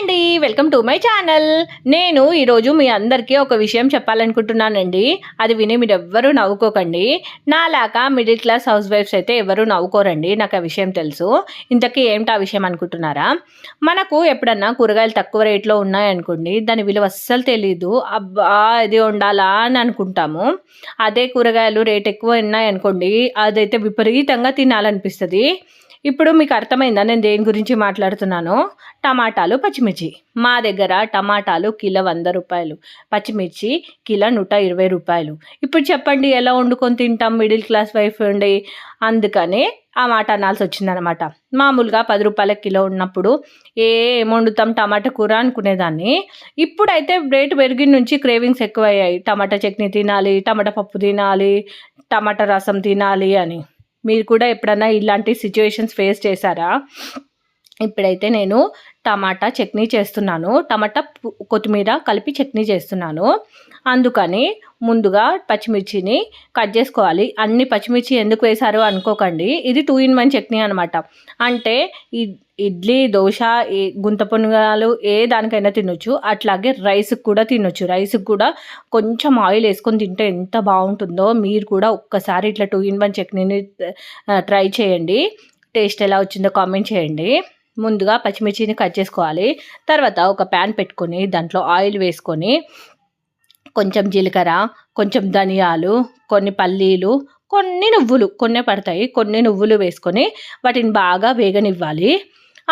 అండి. Welcome to my channel నేను ఈరోజు మీ అందరికీ ఒక విషయం చెప్పాలనుకుంటున్నానండి. అది విని మీరు ఎవ్వరూ నవ్వుకోకండి. నాలాగా మిడిల్ క్లాస్ హౌస్ వైఫ్స్ అయితే ఎవరూ నవ్వుకోరండి. నాకు ఆ విషయం తెలుసు. ఇంతకీ ఏమిటి ఆ విషయం అనుకుంటున్నారా? మనకు ఎప్పుడన్నా కూరగాయలు తక్కువ రేట్లో ఉన్నాయనుకోండి దాని విలువ అస్సలు తెలీదు. అబ్బా ఇది ఉండాలా అని అనుకుంటాము. అదే కూరగాయలు రేట్ ఎక్కువ ఉన్నాయనుకోండి అదైతే విపరీతంగా తినాలనిపిస్తుంది. ఇప్పుడు మీకు అర్థమైందా? నేను దేని గురించి మాట్లాడుతున్నాను? టమాటాలు పచ్చిమిర్చి. మా దగ్గర టమాటాలు కిలో వంద రూపాయలు పచ్చిమిర్చి కిలో నూట ఇరవై రూపాయలు. ఇప్పుడు చెప్పండి ఎలా వండుకొని తింటాం? మిడిల్ క్లాస్ వైఫ్ ఉండి. అందుకని ఆ మాట అనాల్సి వచ్చిందనమాట. మామూలుగా పది రూపాయల కిలో ఉన్నప్పుడు ఏ ఏం వండుతాం టమాటా కూర అనుకునేదాన్ని. ఇప్పుడైతే రేటు పెరిగిన నుంచి క్రేవింగ్స్ ఎక్కువయ్యాయి. టమాటా చట్నీ తినాలి టమాటా పప్పు తినాలి టమాటా రసం తినాలి అని. మీరు కూడా ఎప్పుడన్నా ఇలాంటి సిచ్యువేషన్స్ ఫేస్ చేశారా? ఇప్పుడైతే నేను టమాటా చట్నీ చేస్తున్నాను. టమాటా కొత్తిమీర కలిపి చట్నీ చేస్తున్నాను. అందుకని ముందుగా పచ్చిమిర్చిని కట్ చేసుకోవాలి. అన్ని పచ్చిమిర్చి ఎందుకు వేశారు అనుకోకండి. ఇది టూ ఇన్ వన్ చట్నీ అనమాట అంటే ఈ ఇడ్లీ దోశ ఏ గుంత పొనుగాలు ఏ దానికైనా తినొచ్చు. అట్లాగే రైస్కి కూడా తినొచ్చు. రైస్కి కూడా కొంచెం ఆయిల్ వేసుకొని తింటే ఎంత బాగుంటుందో మీరు కూడా ఒక్కసారి ఇట్లా టూ ఇన్ వన్ చట్నీని ట్రై చేయండి. టేస్ట్ ఎలా వచ్చిందో కామెంట్ చేయండి. ముందుగా పచ్చిమిర్చిని కట్ చేసుకోవాలి. తర్వాత ఒక ప్యాన్ పెట్టుకొని దాంట్లో ఆయిల్ వేసుకొని కొంచెం జీలకర్ర కొంచెం ధనియాలు కొన్ని పల్లీలు కొన్ని నువ్వులు. కొన్ని పడతాయి. కొన్ని నువ్వులు వేసుకొని వాటిని బాగా వేగనివ్వాలి.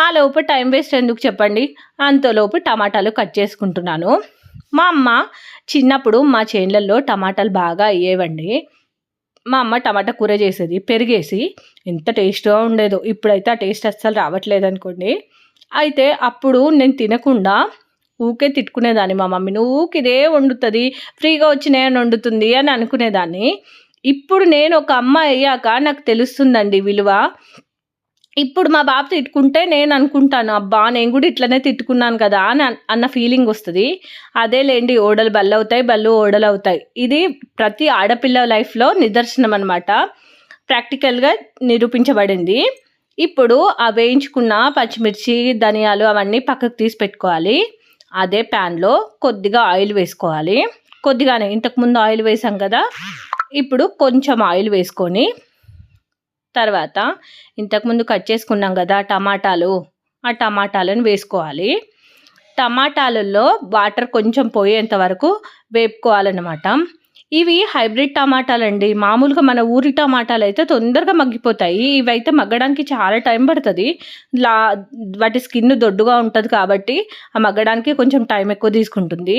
ఆ లోపు టైం వేస్ట్ ఎందుకు చెప్పండి? అంతలోపు టమాటాలు కట్ చేసుకుంటున్నాను. మా అమ్మ చిన్నప్పుడు మా చేన్లలో టమాటాలు బాగా అయ్యేవండి. మా అమ్మ టమాటా కూర చేసేది పెరిగేసి ఎంత టేస్ట్గా ఉండేదో. ఇప్పుడైతే ఆ టేస్ట్ అస్సలు రావట్లేదు అనుకోండి అయితే అప్పుడు నేను తినకుండా ఊకే తిట్టుకునేదాన్ని. మా మమ్మీని నువ్వు ఇదే వండుతుంది ఫ్రీగా వచ్చినాయని వండుతుంది అని అనుకునేదాన్ని. ఇప్పుడు నేను ఒక అమ్మ అయ్యాక నాకు తెలుస్తుందండి విలువ. ఇప్పుడు మా బాబు తిట్టుకుంటే నేను అనుకుంటాను అబ్బా నేను కూడా ఇట్లనే తిట్టుకున్నాను కదా అని అన్న ఫీలింగ్ వస్తుంది. అదేలేండి ఓడలు బళ్ళు అవుతాయి బళ్ళు ఓడలు అవుతాయి ఇది ప్రతి ఆడపిల్ల లైఫ్లో నిదర్శనం అనమాట ప్రాక్టికల్గా నిరూపించబడింది. ఇప్పుడు ఆ వేయించుకున్న పచ్చిమిర్చి ధనియాలు అవన్నీ పక్కకు తీసి పెట్టుకోవాలి. అదే ప్యాన్లో కొద్దిగా ఆయిల్ వేసుకోవాలి. కొద్దిగానే ఇంతకుముందు ఆయిల్ వేసాం కదా. ఇప్పుడు కొంచెం ఆయిల్ వేసుకొని తర్వాత ఇంతకుముందు కట్ చేసుకున్నాం కదా టమాటాలు ఆ టమాటాలను వేసుకోవాలి. టమాటాలలో వాటర్ కొంచెం పోయేంత వరకు వేపుకోవాలన్నమాట. ఇవి హైబ్రిడ్ టమాటాలు అండి మామూలుగా మన ఊరి టమాటాలు అయితే తొందరగా మగ్గిపోతాయి. ఇవైతే మగ్గడానికి చాలా టైం పడుతుంది. లా వాటి స్కిన్ దొడ్డుగా ఉంటుంది కాబట్టి ఆ మగ్గడానికి కొంచెం టైం ఎక్కువ తీసుకుంటుంది.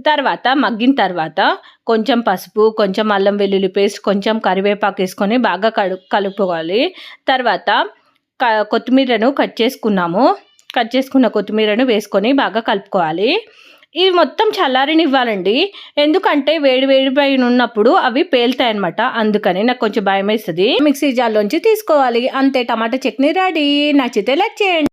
తర్వాత మగ్గిన తర్వాత కొంచెం పసుపు కొంచెం అల్లం వెల్లుల్లి పేస్ట్ కొంచెం కరివేపాకు వేసుకొని బాగా కడు కలుపుకోవాలి. తర్వాత క- కొత్తిమీరను కట్ చేసుకున్నాము. కట్ చేసుకున్న కొత్తిమీరను వేసుకొని బాగా కలుపుకోవాలి. ఇవి మొత్తం చల్లారనివ్వాలండి. ఎందుకంటే వేడి వేడి పైన ఉన్నప్పుడు అవి పేలుతాయి అనమాట అందుకని నాకు కొంచెం భయం వేస్తుంది మిక్సీ జార్లోంచి తీసుకోవాలి. అంతే టమాటా చట్నీ రెడీ. నచ్చితే లైక్ చేయండి.